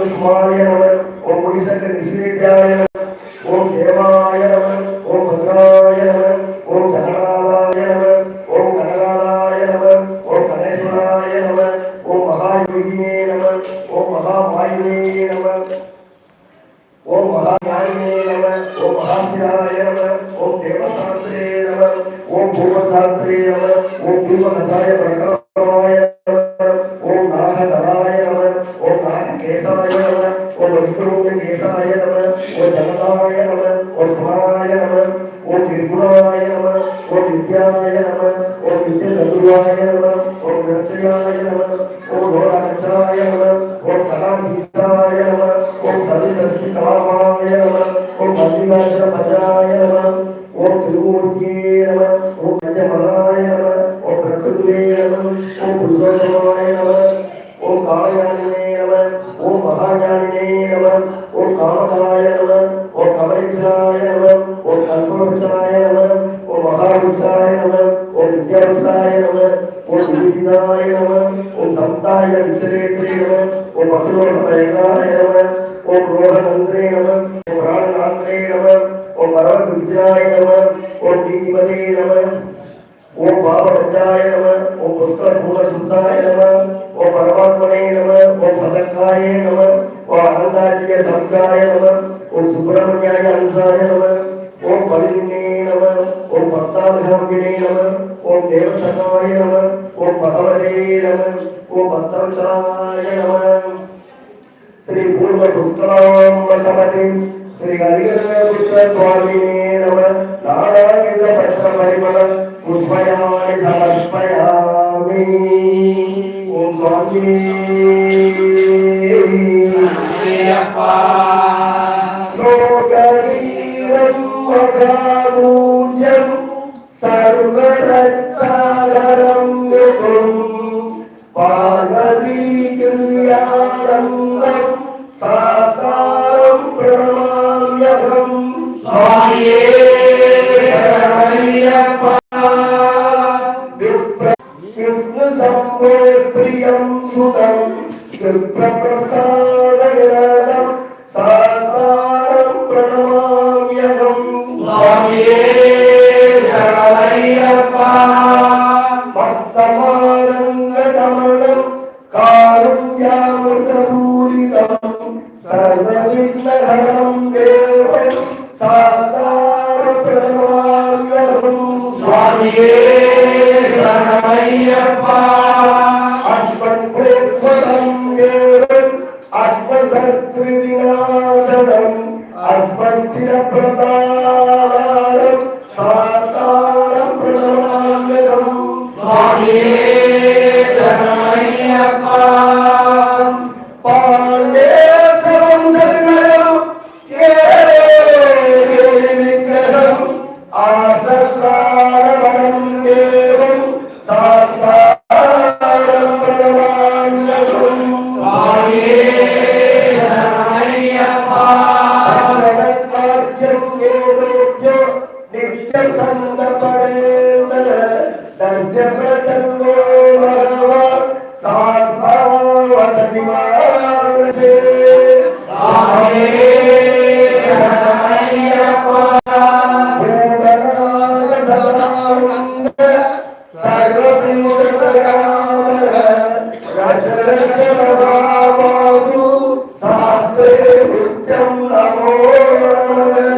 சுமாய நம ஓம் முனிசங்க நிசிவேத்யாய நம ஓம் தேவாய நம ஓம் பத்ராய நம ஓம் ஜகநாதாய நம ஓம் கனகாதாய நம ஓம் கணேஸ்வராய நம ஓம் மகாயோகினே நம ஓம் மகாமாயினே நம ஓம் மகாஞானினே நம ஓம் மகாஸ்திராய நம ஓம் தேவசாஸ்திரே நம ஓம் பூர்வதாத்ரே நம ஓம் பூர்வகசாய பிரகரமாய நம ஓம் நாகதராய केशवाय नमः ओम विष्णुरूप केशवाय नमः ओम जगदाय नमः ओम कुमाराय नमः ओम निर्गुणाय नमः ओम विद्याय नमः ओम विद्याचतुर्वाय नमः ओम गणचयाय नमः ओम घोराचराय नमः ओम कलाधीशाय नमः ओम सदिशस्ति कलामाय नमः ओम भद्रिकाचर भद्राय नमः ओम त्रिमूर्तिये नमः ओम गजमलाय नमः ओम प्रकृतिवे नमः ओम पुरुषोत्तमाय नमः ओम कालयाय ஓம் கல்பவருஷாய நம ஓம் மகாவருஷாய நம ஓம் வித்யாவருஷாய நம ஓம் விதிதாய நம ஓம் சந்தாய விச்சரேத்ரே நம ஓம் வசுலோகமயனாய நம ஓம் ரோகநந்திரே நம ஓம் பிராணநாத்ரே நம ஓம் பரமகுஜாய நம ஓம் நீதிமதே நம ஓம் பாவடஞ்சாய நம ஓம் புஷ்கர் பூல சுத்தாய நம ஓம் பரமாத்மனே நம ஓம் சதக்காய நம ஓம் அனந்தாரிய சம்காய நம ஓம் சுப்பிரமணியாய அனுசாய நம ஓர்கிணே நம ஓம் தேவசகாய நம ஓம் பகவதே நம ஓம் பந்தவச்சராய நம ஸ்ரீ பூர்வ புஷ்கலாம் வசமதி ஸ்ரீ ஹரிகரபுத்திர சுவாமினே நம. நாராயண பத்திர பரிமள புஷ்பயாணி சமர்ப்பயாமி. ஓம் சுவாமி ஐயப்பா கொள்ளும் பாரதியில் ஆனந்தம் சாதாரம் பிரணமாம்யகம் சுவாமியே விஷ்ணு சம்போ பிரியம் சுதம் பிரசாதம் சாஸ்தாரம் பிரணமாம்யகம் சுவாமியே சரணையப்பா மத்தமானந்தகமனம் காருண்யாமிருதபூரிதம் சர்வவிக்னஹரம் தேவம் சாஸ்தார பிரணமாம்யகம் சுவாமியே சரணமையப்பா. സംഗീതോഭ്യോ നിത്യസന്ധപടേന്ദ്ര തസ്യ പ്രസംഗോ ഭഗവ സാസ്താവസതിമാനേ శాస్త్రే నిత్యం నమో నమ